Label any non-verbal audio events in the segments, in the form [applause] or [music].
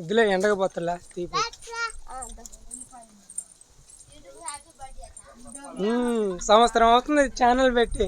ఇదిలే ఎండకపోతలా తీపి. సంవత్సరం అవుతుంది ఛానల్ పెట్టి.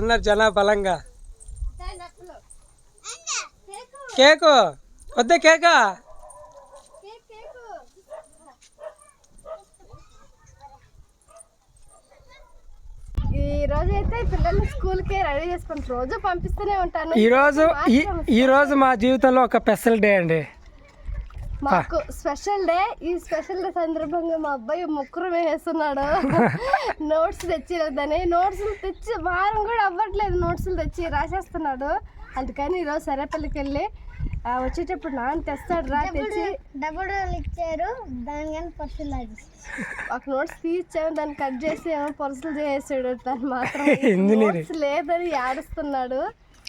ఉన్నారు జనా బలంగా. కేకు వద్ద కేకా ఈ రోజు అయితే పిల్లల్ని స్కూల్కి రెడీ చేసుకుని రోజు పంపిస్తూనే ఉంటాను. ఈ రోజు ఈ రోజు మా జీవితంలో ఒక స్పెషల్ డే అండి. మాకు స్పెషల్ డే ఈ స్పెషల్ డే సందర్భంగా మా అబ్బాయి ముక్కురు వేస్తున్నాడు. [laughs] నోట్స్ తెచ్చిలేదని నోట్స్ తెచ్చి వారం కూడా అవ్వట్లేదు. నోట్స్ తెచ్చి రాసేస్తున్నాడు. అందుకని ఈరోజు సరేపల్లికి వెళ్ళి వచ్చేటప్పుడు నాన్న తెస్తాడు రా తెచ్చి. డబ్బులు ఇచ్చారు దాని కానీ పర్సులు ఒక నోట్స్ తీర్చాము దాన్ని కట్ చేసి ఏమో పర్సులు చేసాడు దాన్ని మాత్రం [laughs] నోట్స్ లేదని ఏడుస్తున్నాడు.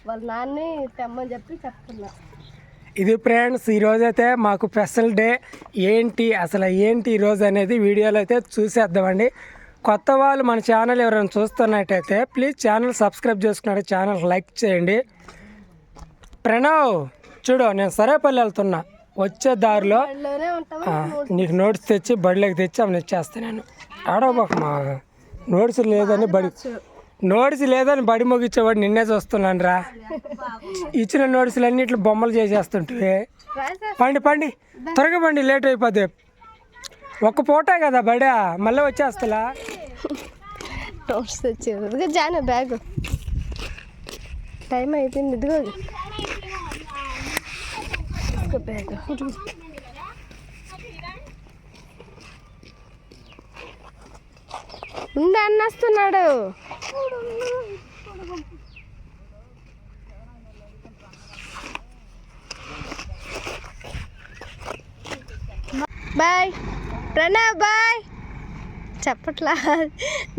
వాళ్ళ నాన్ని తెమ్మని చెప్పి చెప్తున్నా. ఇది ఫ్రెండ్స్ ఈరోజు అయితే మాకు స్పెషల్ డే. ఏంటి అసలు ఏంటి ఈరోజు అనేది వీడియోలో అయితే చూసేద్దామండి. కొత్త వాళ్ళు మన ఛానల్ ఎవరైనా చూస్తున్నట్టయితే ప్లీజ్ ఛానల్ సబ్స్క్రైబ్ చేసుకున్నాడు ఛానల్ లైక్ చేయండి. ప్రణవ్! చూడు నేను సరేపల్లి వెళ్తున్నా. వచ్చే దారిలో నీకు నోట్స్ తెచ్చి బడిలోకి తెచ్చి ఆమె ఇచ్చేస్తాను నేను. ఆడబాక మా నోట్స్ లేదని బడి నోట్స్ లేదని బడి ముగించేవాడు నిన్నే చూస్తున్నాను రా ఇచ్చిన నోట్స్లు అన్నిట్లు బొమ్మలు చేసేస్తుంటే పండి పండి. త్వరగా పండి లేట్ అయిపోద్ది. ఒక్క పూటే కదా బడా మళ్ళీ వచ్చేస్తలా. నోట్స్ తెచ్చేది ఇదిగో జాన బ్యాగ్. టైం అయిపోయింది ఇదిగో. ఇదిగో బ్యాగ్ ఉంది అన్నస్తున్నాడు బాయ్. ప్రణా బాయ్. చెప్పట్లా.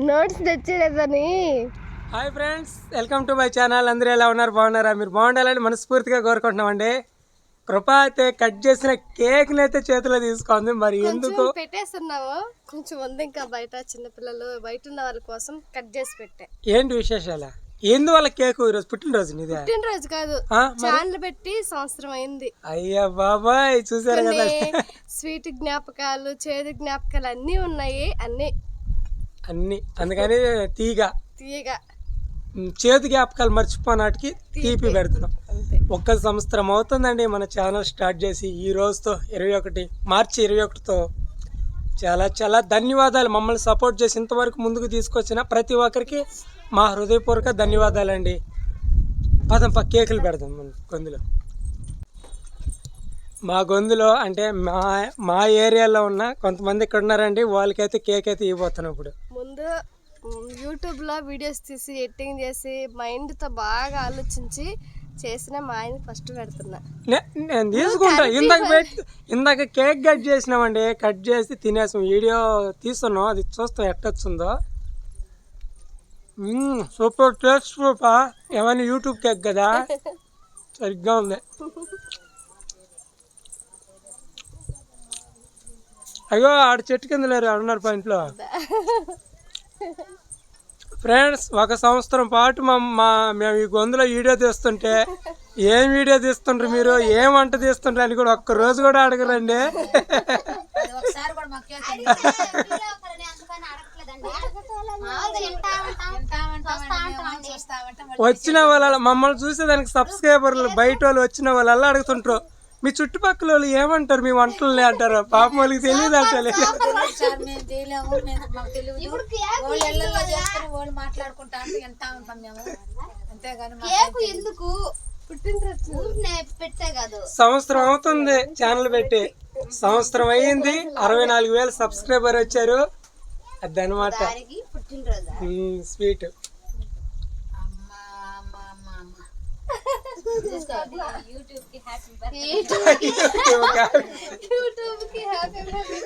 Notes తెచ్చలేదని hi friends welcome to my channel. అందరూ ఎలా ఉన్నారు? బాగున్నారా? మీరు బాగుండాలని మనస్ఫూర్తిగా కోరుకుంటున్నామండి. కృప అయితే కట్ చేసిన కేక్ని అయితే చేతిలో తీసుకుంది. మరి ఎందుకు? పెట్టేస్తున్నాము కొంచెం ఉంది ఇంకా బయట చిన్నపిల్లలు బయట ఉన్న వాళ్ళ కోసం కట్ చేసి పెట్టే. ఏంటి విశేషాల? ఎందువల్ల కేకు ఈరోజు? పుట్టినరోజు నీదే? పుట్టినరోజు కాదు. ఛానల్ పెట్టి సంవత్సరం అయింది. అయ్యా బాబాయ్ చూసారు కదా? స్వీట్ జ్ఞాపకాలు చేదు జ్ఞాపకాలు అన్నీ ఉన్నాయి. అన్నీ. అన్ని. అందుకని తీగ. ఉమ్, చేతి జ్ఞాపకాలు మర్చిపోనాటికి తీపి పెడుతున్నాం. ఒక్క సంవత్సరం అవుతుందండి మన ఛానల్ స్టార్ట్ చేసి ఈ రోజుతో ఇరవై ఒకటి మార్చి ఇరవై ఒకటితో. చాలా చాలా ధన్యవాదాలు. మమ్మల్ని సపోర్ట్ చేసి ఇంతవరకు ముందుకు తీసుకొచ్చిన ప్రతి ఒక్కరికి మా హృదయపూర్వక ధన్యవాదాలండి. పదం ప కేకులు పెడదాం మన గొంతులో. మా గొంతులో అంటే మా మా ఏరియాలో ఉన్న కొంతమంది ఇక్కడ ఉన్నారండి. వాళ్ళకైతే కేక్ అయితే ఇవ్వబోతున్నాం ఇప్పుడు. ముందు యూట్యూబ్లో వీడియోస్ తీసి ఎడిటింగ్ చేసి మైండ్తో బాగా ఆలోచించి చేసిన మా ఆయన ఫస్ట్ పెడుతున్నా. నేను తీసుకుంటా. ఇందాక పెట్టి ఇందాక కేక్ కట్ చేసినామండి. కట్ చేసి తినేసాం వీడియో తీస్తున్నాం. అది చూస్తాం ఎట్టొచ్చిందో? Super taste super. ఏమైనా యూట్యూబ్ కేక్ కదా? సరిగ్గా ఉంది. అయ్యో ఆడ చెట్టు కింద లేరు ఆడున్నారు పాయింట్లో. ఫ్రెండ్స్ ఒక సంవత్సరం పాటు మా మా మేము ఈ గొంతులో వీడియో తీస్తుంటే ఏం వీడియో తీస్తుండ్రు మీరు? ఏం వంట తీస్తుండ్రు అని కూడా ఒక్క రోజు కూడా అడగరండి. వచ్చిన వాళ్ళ మమ్మల్ని చూసేదానికి సబ్స్క్రైబర్లు బయట వాళ్ళు వచ్చిన వాళ్ళల్లా అడుగుతుంటారు మీ చుట్టుపక్కల వాళ్ళు ఏమంటారు మీ వంటలని అంటారు పాపం వాళ్ళకి తెలియదు అంటే వింటా ఉంటాం మేము అంతేగాని మాకు ఎందుకు పుట్టినరోజు పెట్టే కాదు సంవత్సరం అవుతుంది ఛానల్ పెట్టి సంవత్సరం అయ్యింది అరవై నాలుగు వేలు సబ్స్క్రైబర్ వచ్చారు అదనమాట స్వీట్ అమ్మ అమ్మ అమ్మ అమ్మ యూట్యూబ్కి హ్యాపీ యూట్యూబ్కి హ్యాపీ [laughs]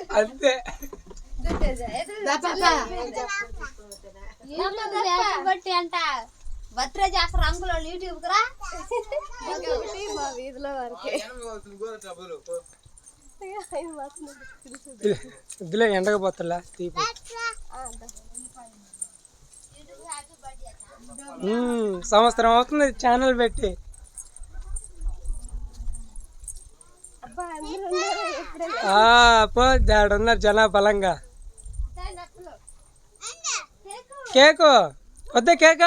[laughs] అంతే. బట్టి అంట. బర్త్డే వాళ్ళు యూట్యూబ్ రా. మా వీధిలో వారికి. [laughs] ఇందులో ఎండకపోతలా తీపి. సంవత్సరం అవుతుంది ఛానల్ పెట్టి. ఉన్నారు జనా బలంగా. కేకు వద్ద కేక్?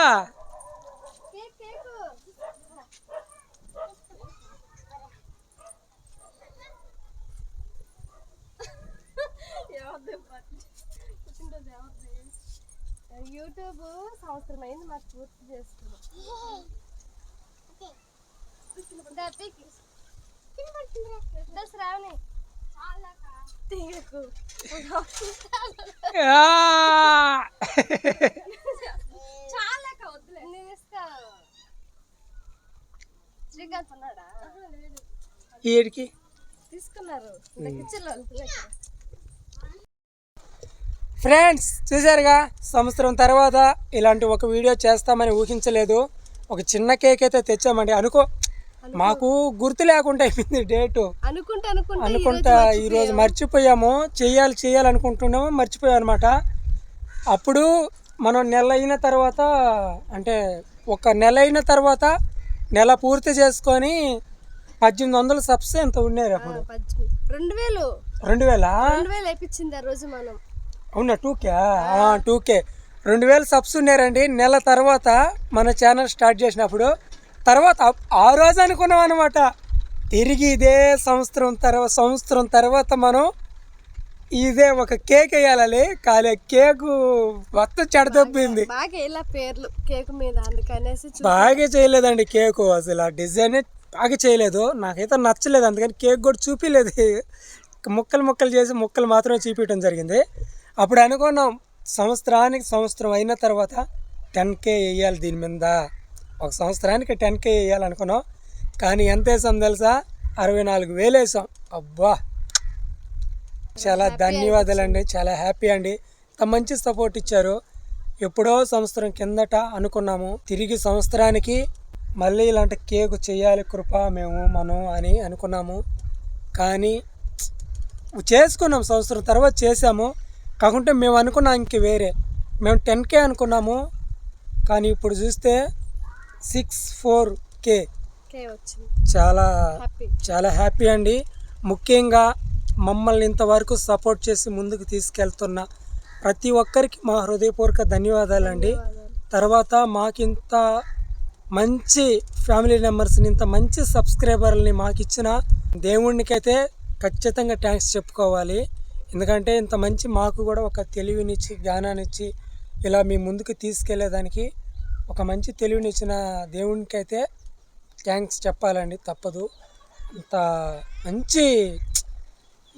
యూట్యూబ్ సంవత్సరం అయింది మాకు పూర్తి. దా, శ్రావణి తీయకు. ఆ! నేను ఇస్తా. శ్రీకాంత్ ఉన్నాడా ఈడికి తీసుకున్నారు. ఫ్రెండ్స్ చూసారుగా సంవత్సరం తర్వాత ఇలాంటి ఒక వీడియో చేస్తామని ఊహించలేదు. ఒక చిన్న కేక్ అయితే తెచ్చామండి. అనుకో మాకు గుర్తు లేకుండా అయిపోయింది డేటు. అనుకుంటా ఈరోజు మర్చిపోయాము. చెయ్యాలి చేయాలి అనుకుంటున్నాము. మర్చిపోయాం అనమాట అప్పుడు మనం నెల అయిన తర్వాత అంటే ఒక నెల అయిన తర్వాత నెల పూర్తి చేసుకొని పద్దెనిమిది వందల సబ్స్ ఎంత ఉన్నారు అప్పుడు? రెండు వేలు. రెండు వేల? రెండు వేలు వేయించింది ఆ రోజు మనం. అవునా టూకే టూకే రెండు వేలు సబ్స్ ఉన్నారండి నెల తర్వాత మన ఛానల్ స్టార్ట్ చేసినప్పుడు తర్వాత ఆ రోజు అనుకున్నాం అనమాట తిరిగి ఇదే సంవత్సరం తర్వాత సంవత్సరం తర్వాత మనం ఇదే ఒక కేక్ వేయాలి కానీ కేకు మొత్తం చెడదొబ్బింది. బాగా పేర్లు కేక్ మీద అందుకనేసి బాగా చేయలేదండి కేకు అసలు. ఆ డిజైన్ బాగా చేయలేదు. నాకైతే నచ్చలేదు. అందుకని కేక్ కూడా చూపించలేదు ముక్కలు ముక్కలు చేసి ముక్కలు మాత్రమే చూపించడం జరిగింది. అప్పుడు అనుకున్నాం సంవత్సరానికి సంవత్సరం అయిన తర్వాత టెన్ కే వేయాలి దీని మీద. ఒక సంవత్సరానికి టెన్ కే వేయాలనుకున్నాం కానీ ఎంత వేసాం తెలుసా? అరవై నాలుగు వేలు వేసాం. అబ్బా! చాలా ధన్యవాదాలండి. చాలా హ్యాపీ అండి. ఇంత మంచి సపోర్ట్ ఇచ్చారు. ఎప్పుడో సంవత్సరం కిందట అనుకున్నాము తిరిగి సంవత్సరానికి మళ్ళీ ఇలాంటి కేక్ చేయాలి కృప మేము మనం అని అనుకున్నాము. కానీ చేసుకున్నాం. సంవత్సరం తర్వాత చేసాము కాకుంటే మేము అనుకున్నాం ఇంక వేరే. మేము టెన్ కే అనుకున్నాము. కానీ ఇప్పుడు చూస్తే సిక్స్ ఫోర్ కే. చాలా చాలా హ్యాపీ అండి. ముఖ్యంగా మమ్మల్ని ఇంతవరకు సపోర్ట్ చేసి ముందుకు తీసుకెళ్తున్న ప్రతి ఒక్కరికి మా హృదయపూర్వక ధన్యవాదాలండి. తర్వాత మాకింత మంచి ఫ్యామిలీ మెంబర్స్ని ఇంత మంచి సబ్స్క్రైబర్ని మాకు ఇచ్చిన దేవుడికైతే ఖచ్చితంగా థ్యాంక్స్ చెప్పుకోవాలి. ఎందుకంటే ఇంత మంచి మాకు కూడా ఒక తెలివినిచ్చి జ్ఞానాన్నిచ్చి ఇలా మీ ముందుకు తీసుకెళ్ళేదానికి ఒక మంచి తెలివినిచ్చిన దేవునికైతే థ్యాంక్స్ చెప్పాలండి తప్పదు. ఇంత మంచి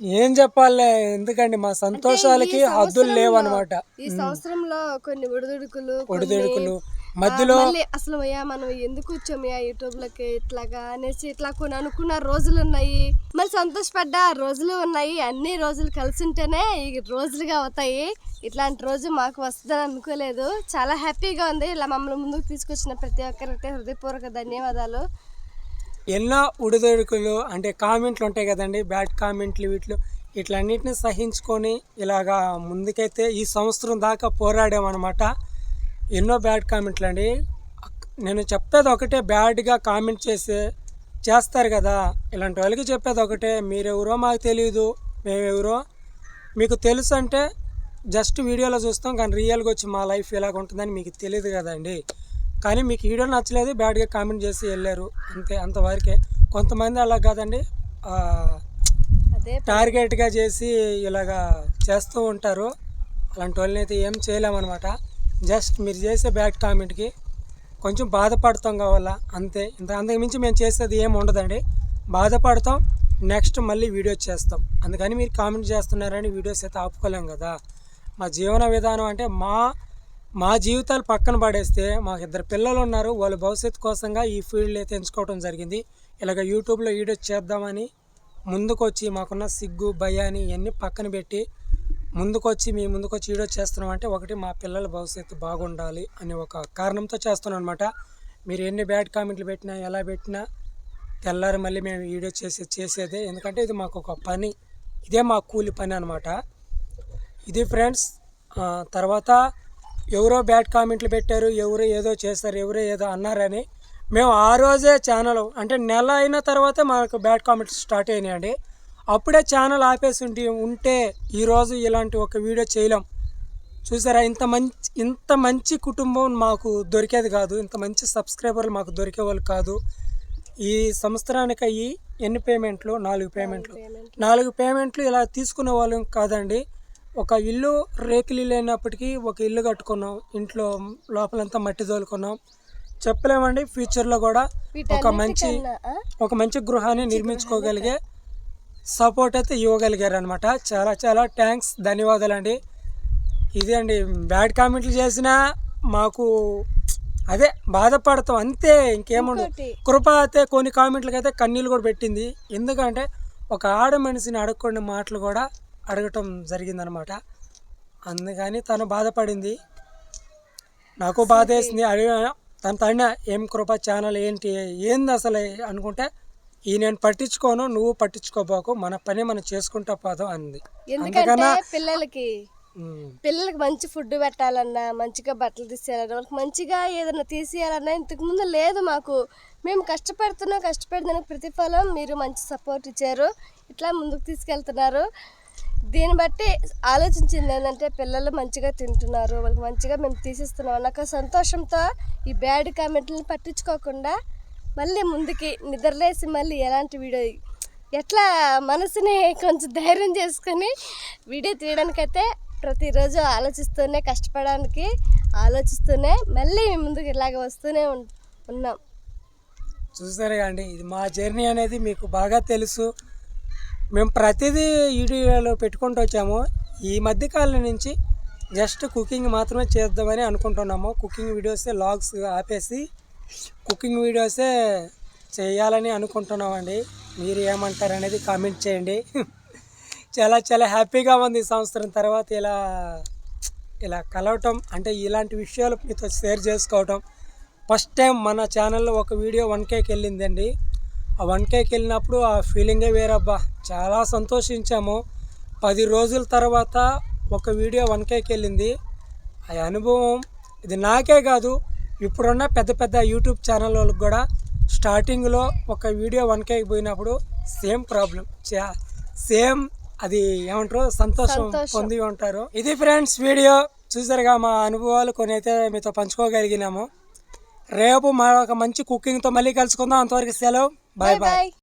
ఏం చెప్పాలే ఎందుకండి మా సంతోషాలకి హద్దులు లేవు అనమాట ఈ సంవత్సరంలో కొన్ని ఒడిదుడుకులు ఒడిదుడుకులు మధ్యలో అసలు అయ్యా మనం ఎందుకు వచ్చామయ్యా యూట్యూబ్లోకి ఇట్లాగా అనేసి ఇట్లా కొన్ని అనుకున్న రోజులు ఉన్నాయి. మళ్ళీ సంతోషపడ్డ రోజులు ఉన్నాయి. అన్ని రోజులు కలిసి ఉంటేనే ఈ రోజులుగా అవుతాయి. ఇట్లాంటి రోజు మాకు వస్తుందని అనుకోలేదు. చాలా హ్యాపీగా ఉంది. ఇలా మమ్మల్ని ముందుకు తీసుకొచ్చిన ప్రతి ఒక్కరికి హృదయపూర్వక ధన్యవాదాలు. ఎన్నో ఉడిదొడుకులు అంటే కామెంట్లు ఉంటాయి కదండి బ్యాడ్ కామెంట్లు వీటిలో. ఇట్లన్నిటిని సహించుకొని ఇలాగా ముందుకైతే ఈ సంవత్సరం దాకా పోరాడామన్నమాట. ఎన్నో బ్యాడ్ కామెంట్లు అండి. నేను చెప్పేది ఒకటే బ్యాడ్గా కామెంట్ చేసే చేస్తారు కదా. ఇలాంటి వాళ్ళకి చెప్పేది ఒకటే మీరెవరో మాకు తెలియదు మేమెవరో మీకు తెలుసు అంటే జస్ట్ వీడియోలో చూస్తాం కానీ రియల్గా వచ్చి మా లైఫ్ ఎలాగ ఉంటుందని మీకు తెలియదు కదండి కానీ మీకు వీడియో నచ్చలేదు బ్యాడ్గా కామెంట్ చేసి వెళ్ళారు అంతే అంతవరకే. కొంతమంది అలా కాదండి టార్గెట్గా చేసి ఇలాగా చేస్తూ ఉంటారు. అలాంటి వాళ్ళని అయితే ఏం చేయలేమన్నమాట. జస్ట్ మీరు చేసే బ్యాడ్ కామెంట్కి కొంచెం బాధపడతాం కావాలా? అంతే. ఇంత అందుకు మించి మేము చేసేది ఏం ఉండదండి. బాధపడతాం. నెక్స్ట్ మళ్ళీ వీడియో చేస్తాం. అందుకని మీరు కామెంట్ చేస్తున్నారని వీడియోస్ అయితే ఆపుకోలేం కదా. మా జీవన విధానం అంటే మా మా జీవితాలు పక్కన పడేస్తే మాకు ఇద్దరు పిల్లలు ఉన్నారు. వాళ్ళ భవిష్యత్తు కోసంగా ఈ ఫీల్డ్ అయితే ఎంచుకోవడం జరిగింది. ఇలాగ యూట్యూబ్లో వీడియోస్ చేద్దామని ముందుకొచ్చి మాకున్న సిగ్గు భయాన్ని ఇవన్నీ పక్కన పెట్టి ముందుకొచ్చి మీ ముందుకొచ్చి వీడియో చేస్తున్నాం అంటే ఒకటి మా పిల్లల భవిష్యత్తు బాగుండాలి అనే ఒక కారణంతో చేస్తున్నాం అనమాట మీరు ఎన్ని బ్యాడ్ కామెంట్లు పెట్టినా ఎలా పెట్టినా తెల్లారి మళ్ళీ మేము వీడియో చేసే చేసేదే. ఎందుకంటే ఇది మాకు ఒక పని. ఇదే మా కూలి పని అనమాట ఇది ఫ్రెండ్స్ తర్వాత ఎవరో బ్యాడ్ కామెంట్లు పెట్టారు ఎవరో ఏదో చేస్తారు ఎవరో ఏదో అన్నారని మేము ఆ రోజే ఛానల్ అంటే నెల అయిన తర్వాత మాకు బ్యాడ్ కామెంట్స్ స్టార్ట్ అయినాయండి. అప్పుడే ఛానల్ ఆపేసి ఉంటే ఉంటే ఈరోజు ఇలాంటి ఒక వీడియో చేయలేం. చూసారా? ఇంత మంచి ఇంత మంచి కుటుంబం మాకు దొరికేది కాదు. ఇంత మంచి సబ్స్క్రైబర్లు మాకు దొరికే వాళ్ళు కాదు. ఈ సంవత్సరానికి అయ్యి ఎన్ని పేమెంట్లు నాలుగు పేమెంట్లు నాలుగు పేమెంట్లు ఇలా తీసుకునే వాళ్ళం కాదండి. ఒక ఇల్లు రేకులు ఇల్లు అయినప్పటికీ ఒక ఇల్లు కట్టుకున్నాం. ఇంట్లో లోపలంతా మట్టి తోలుకున్నాం. చెప్పలేమండి ఫ్యూచర్లో కూడా ఒక మంచి? ఒక మంచి గృహాన్ని నిర్మించుకోగలిగే సపోర్ట్ అయితే ఇవ్వగలిగారు అనమాట చాలా చాలా థ్యాంక్స్ ధన్యవాదాలండి. ఇదే అండి బ్యాడ్ కామెంట్లు చేసినా మాకు అదే బాధపడతాం అంతే ఇంకేముండదు. కృప అయితే కొన్ని కామెంట్లకి అయితే కన్నీళ్ళు కూడా పెట్టింది. ఎందుకంటే ఒక ఆడ మనిషిని అడగకుండా మాటలు కూడా అడగటం జరిగిందనమాట అందుకని తను బాధపడింది. నాకు బాధ వేసింది అడిగిన తన తన ఏం కృప ఛానల్ ఏంటి? ఏంది అసలు? అనుకుంటే ఈ నేను పట్టించుకోను నువ్వు పట్టించుకోబాకు మన పని మనం చేసుకుంటా పోదాం అంది. ఎందుకంటే పిల్లలకి పిల్లలకి మంచి ఫుడ్ పెట్టాలన్నా మంచిగా బట్టలు తీసేయాలన్నా వాళ్ళకి మంచిగా ఏదైనా తీసేయాలన్నా ఇంతకు ముందు లేదు మాకు. మేము కష్టపడుతున్నాం కష్టపడినందుకు ప్రతిఫలం మీరు మంచి సపోర్ట్ ఇచ్చారు. ఇట్లా ముందుకు తీసుకెళ్తున్నారు. దీన్ని బట్టి ఆలోచించింది ఏంటంటే పిల్లలు మంచిగా తింటున్నారు వాళ్ళకి మంచిగా మేము తీసిస్తున్నాం నాకు సంతోషంతో ఈ బ్యాడ్ కామెంట్లను పట్టించుకోకుండా మళ్ళీ ముందుకి నిద్రలేసి మళ్ళీ ఎలాంటి వీడియో ఎట్లా మనసుని కొంచెం ధైర్యం చేసుకొని వీడియో తీయడానికైతే ప్రతిరోజు ఆలోచిస్తూనే కష్టపడడానికి ఆలోచిస్తూనే మళ్ళీ ముందుకు ఇలాగ వస్తూనే ఉన్నాం. చూసారు అండి ఇది మా జర్నీ అనేది మీకు బాగా తెలుసు. మేము ప్రతిదీ వీడియోలో పెట్టుకుంటూ వచ్చాము. ఈ మధ్యకాలం నుంచి జస్ట్ కుకింగ్ మాత్రమే చేద్దామని అనుకుంటున్నాము. కుకింగ్ వీడియోస్ లాగ్స్ ఆపేసి కుకింగ్ వీడియోసే చేయాలని అనుకుంటున్నామండి. మీరు ఏమంటారు అనేది కామెంట్ చేయండి. చాలా చాలా హ్యాపీగా ఉంది ఈ సంవత్సరం తర్వాత ఇలా ఇలా కలవటం అంటే ఇలాంటి విషయాలు మీతో షేర్ చేసుకోవటం. ఫస్ట్ టైం మన ఛానల్లో ఒక వీడియో వన్ కేకి వెళ్ళిందండి. ఆ వన్ కేకి వెళ్ళినప్పుడు ఆ ఫీలింగే వేరబ్బా. చాలా సంతోషించాము. పది రోజుల తర్వాత ఒక వీడియో వన్ కేకి వెళ్ళింది. ఆ అనుభవం ఇది నాకే కాదు ఇప్పుడున్న పెద్ద పెద్ద యూట్యూబ్ ఛానల్ వాళ్ళకి కూడా స్టార్టింగ్లో ఒక వీడియో వన్ కేకి పోయినప్పుడు సేమ్ ప్రాబ్లం. సేమ్ అది ఏమంటారు? సంతోషం పొంది ఉంటారు. ఇది ఫ్రెండ్స్ వీడియో. చూసారుగా మా అనుభవాలు కొన్ని అయితే మీతో పంచుకోగలిగినాము. రేపు మరొక మంచి కుకింగ్తో మళ్ళీ కలుసుకుందాం. అంతవరకు సెలవు. Bye bye. బాయ్.